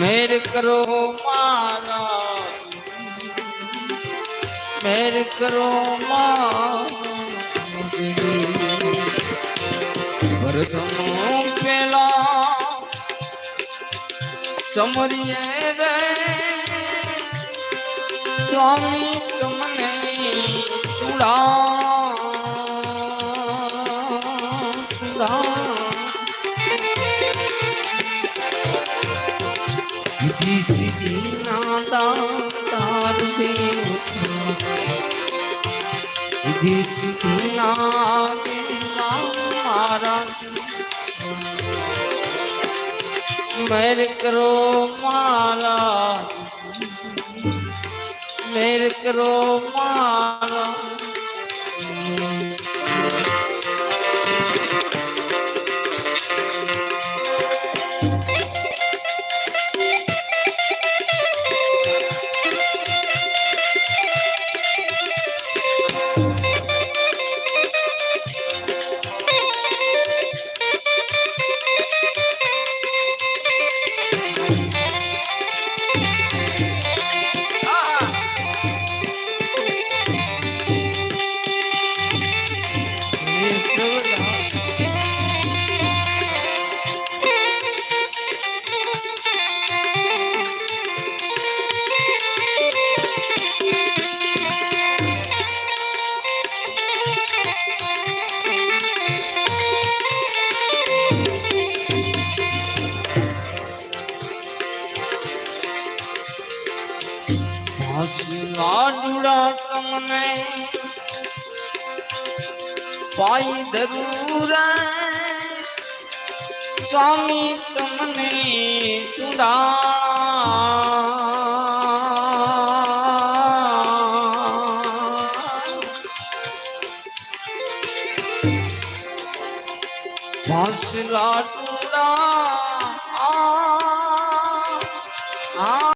મેર કરો મારા. મેર કરો ભરતનો પેલા સમરીએ રે. સ્વામી તમને ચૂડા. ચૂડા. સીધી સીધી નાદા તાર છે સીધી સીધી નાદે મારા મેર કરો મારા મેર કરો મારા લાડુડા તમને પાઈ જરૂર સ્વામી તમને ચુડા લાડુડા